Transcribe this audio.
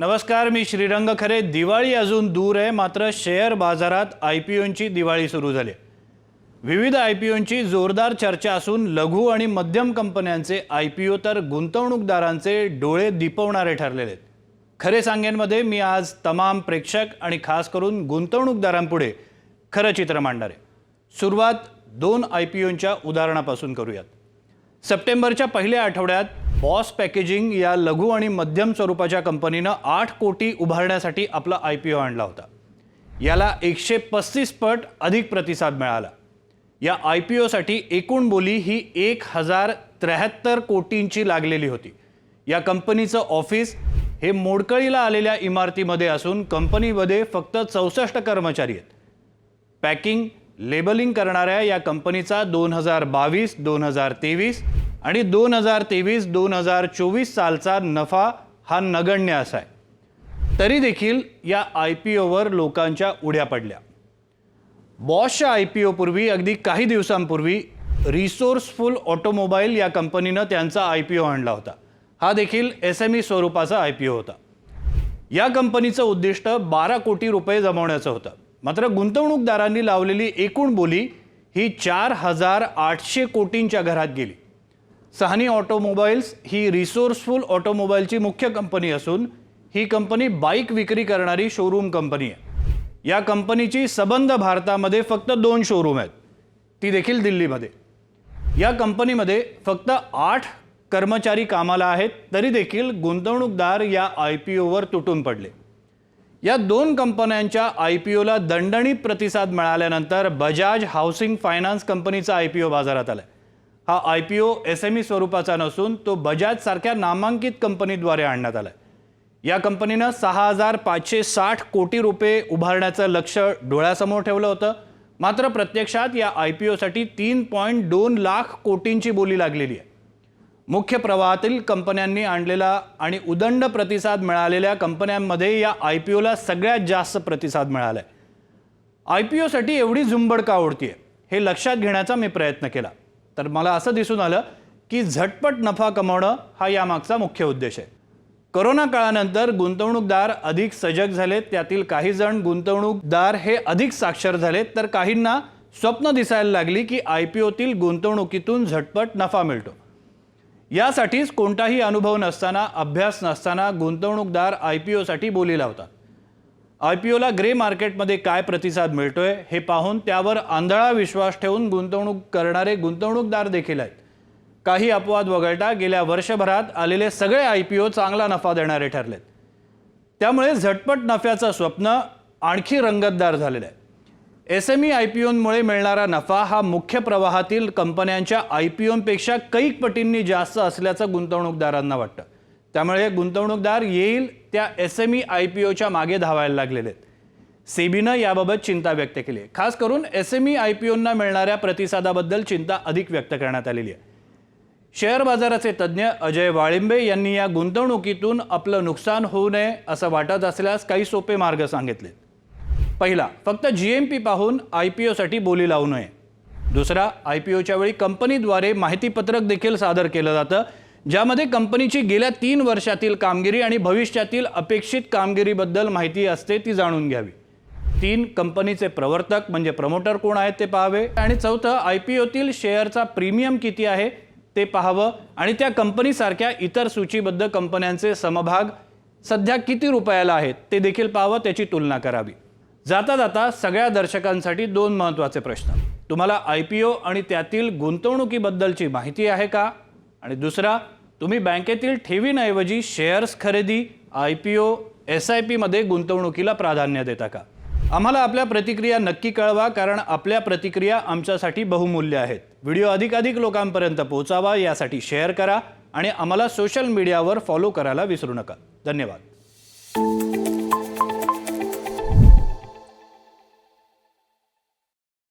नमस्कार मी श्रीरंग खरे. दिवाळी अजून दूर आहे मात्र शेअर बाजारात आय पी ओंची दिवाळी सुरू झाली. विविध आय पी ओंची जोरदार चर्चा असून लघु आणि मध्यम कंपन्यांचे आय पी ओ तर गुंतवणूकदारांचे डोळे दिपवणारे ठरलेले आहेत. खरे सांगेनमध्ये मी आज तमाम प्रेक्षक आणि खास करून गुंतवणूकदारांपुढे खरं चित्र मांडणार आहे. सुरुवात दोन आय पी ओंच्या उदाहरणापासून करूयात. सप्टेंबरच्या पहिल्या आठवड्यात बॉस पॅकेजिंग या लघु आणि मध्यम स्वरूपाच्या कंपनीनं आठ कोटी उभारण्यासाठी आपला आय पी ओ आणला होता. याला एकशे पस्तीस पट अधिक प्रतिसाद मिळाला. या आय पी ओसाठी एकूण बोली ही एक हजार त्र्याहत्तर कोटींची लागलेली होती. या कंपनीचं ऑफिस हे मोडकळीला आलेल्या इमारतीमध्ये असून कंपनीमध्ये फक्त चौसष्ट कर्मचारी आहेत. पॅकिंग लेबलिंग करणाऱ्या या कंपनीचा दोन हजार बावीस दोन हजार तेवीस आणि दोन हजार तेवीस दोन हजार चोवीस सालचा नफा हा नगण्य असा आहे. तरी देखील या आय पी ओवर लोकांच्या उड्या पडल्या. बॉसच्या आय पी ओपूर्वी अगदी काही दिवसांपूर्वी रिसोर्सफुल ऑटोमोबाईल या कंपनीनं त्यांचा आय पी ओ आणला होता. हा देखील एस एम ई स्वरूपाचा आय पी ओ होता. या कंपनीचं उद्दिष्ट बारा कोटी रुपये जमवण्याचं होतं. मात्र गुंतवणूकदारांनी लावलेली एकूण बोली ही चार हजार आठशे कोटींच्या घरात गेली. सहानी ऑटोमोबाईल्स ही रिसोर्सफुल ऑटोमोबाईलची मुख्य कंपनी असून ही कंपनी बाईक विक्री करणारी शोरूम कंपनी आहे. या कंपनीची सबंध भारतामध्ये फक्त दोन शोरूम आहेत. ती देखील दिल्लीमध्ये. या कंपनीमध्ये फक्त आठ कर्मचारी कामाला आहेत तरी देखील गुंतवणूकदार या आय पी ओवर तुटून पडले. या दोन कंपन्यांच्या आय पी ओला दणदणीत प्रतिसाद मिळाल्यानंतर बजाज हाऊसिंग फायनान्स कंपनीचा आय पी ओ बाजारात आलाय. हा I P O S M E स्वरूपाचा नसून तो बजाजसारख्या नामांकित कंपनीद्वारे आणण्यात आला आहे या कंपनीनं सहा हजार पाचशे साठ कोटी रुपये उभारण्याचं लक्ष डोळ्यासमोर ठेवलं होतं. मात्र प्रत्यक्षात या आय पी ओसाठी तीन पॉईंट दोन लाख कोटींची बोली लागलेली आहे. मुख्य प्रवाहातील कंपन्यांनी आणलेला आणि उदंड प्रतिसाद मिळालेल्या कंपन्यांमध्ये या आय पी ओला सगळ्यात जास्त प्रतिसाद मिळाला आहे आय पी ओसाठी एवढी झुंबड का ओढतीये हे लक्षात घेण्याचा मी प्रयत्न केला. तर मला असं दिसून आलं की झटपट नफा कमवणं हा यामागचा मुख्य उद्देश आहे. कोरोना काळानंतर गुंतवणूकदार अधिक सजग झालेत त्यातील काही जण गुंतवणूकदार हे अधिक साक्षर झालेत तर काहींना स्वप्न दिसायला लागली की आय पी ओतील गुंतवणुकीतून झटपट नफा मिळतो. यासाठीच कोणताही अनुभव नसताना अभ्यास नसताना गुंतवणूकदार आय पी ओसाठी बोली लावतात आय पी ओला ग्रे मार्केटमध्ये काय प्रतिसाद मिळतोय हे पाहून त्यावर आंधळा विश्वास ठेवून गुंतवणूक करणारे गुंतवणूकदार देखील आहेत. काही अपवाद वगळता गेल्या वर्षभरात आलेले सगळे आय पी ओ चांगला नफा देणारे ठरलेत. त्यामुळे झटपट नफ्याचं स्वप्न आणखी रंगतदार झालेलं आहे. S M E I P ओंमुळे मिळणारा नफा हा मुख्य प्रवाहातील कंपन्यांच्या आय पी ओंपेक्षा कैक पटींनी जास्त असल्याचं गुंतवणूकदारांना वाटतं. त्यामुळे गुंतवणूकदार येईल त्या S M E I P ओच्या मागे धावायला लागलेले आहेत. सेबीनं याबाबत चिंता व्यक्त केली आहे. खास करून S M E I P ओंना मिळणाऱ्या प्रतिसादाबद्दल चिंता अधिक व्यक्त करण्यात आलेली आहे. शेअर बाजाराचे तज्ज्ञ अजय वाळिंबे यांनी या गुंतवणुकीतून आपलं नुकसान होऊ नये असं वाटत असल्यास काही सोपे मार्ग सांगितले. पहिला फक्त जी एम पी पाहून आय पी ओसाठी बोली लावू नये. दुसरा आय पी ओच्या वेळी कंपनीद्वारे माहितीपत्रक देखील सादर केलं जातं. ज्यामध्ये कंपनीची गेल्या तीन वर्षातील कामगिरी आणि भविष्यातील अपेक्षित कामगिरीबद्दल माहिती असते ती जाणून घ्यावी. तीन कंपनीचे प्रवर्तक म्हणजे प्रमोटर कोण आहेत ते पाहावे. आणि चौथं आय पी ओतील शेअरचा प्रीमियम किती आहे ते पाहावं. आणि त्या कंपनीसारख्या इतर सूचीबद्ध कंपन्यांचे समभाग सध्या किती रुपयाला आहेत ते देखील पाहावं त्याची तुलना करावी. जाता जाता सगळ्या दर्शकांसाठी दोन महत्त्वाचे प्रश्न. तुम्हाला आय पी ओ आणि त्यातील गुंतवणुकीबद्दलची माहिती आहे का? आणि दुसरा तुम्ही बँकेतील ठेवींऐवजी शेअर्स खरेदी I P O S I पीमध्ये गुंतवणुकीला प्राधान्य देता का? आम्हाला आपल्या प्रतिक्रिया नक्की कळवा कारण आपल्या प्रतिक्रिया आमच्यासाठी बहुमूल्य आहेत. व्हिडिओ अधिकाधिक लोकांपर्यंत पोहोचावा यासाठी शेअर करा आणि आम्हाला सोशल मीडियावर फॉलो करायला विसरू नका. धन्यवाद.